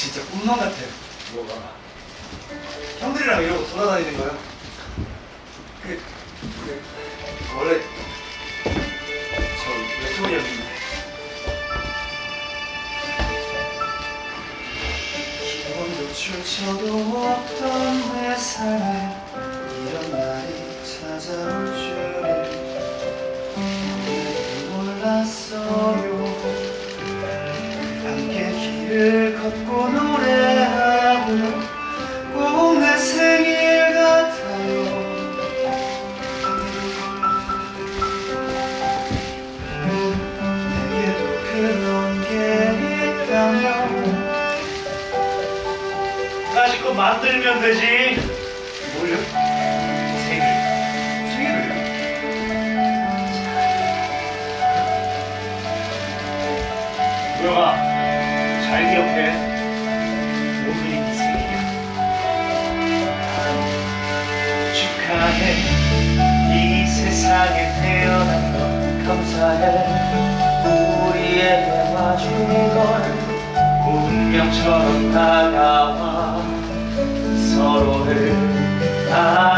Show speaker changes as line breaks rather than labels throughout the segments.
진짜 꿈만 같아요. 뭐가? 형들이랑 이러고 돌아다니는 거요? 그, 그 원래 저 외톨이였는데. 기분도 출처도 없던 내 삶에 이런 날이 찾아올 줄을 몰랐어요. 걷고 노래하고 꼭 내 생일 같아요. 내게도 그런 게 있다면
다시 거 만들면 되지.
뭘요? 생일
잘 기억해. 오늘이 네 생일이야. 축하해. 이 세상에 태어난 건 감사해. 우리에게 와준 걸 운명처럼 다가와 서로를 알아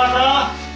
축하한다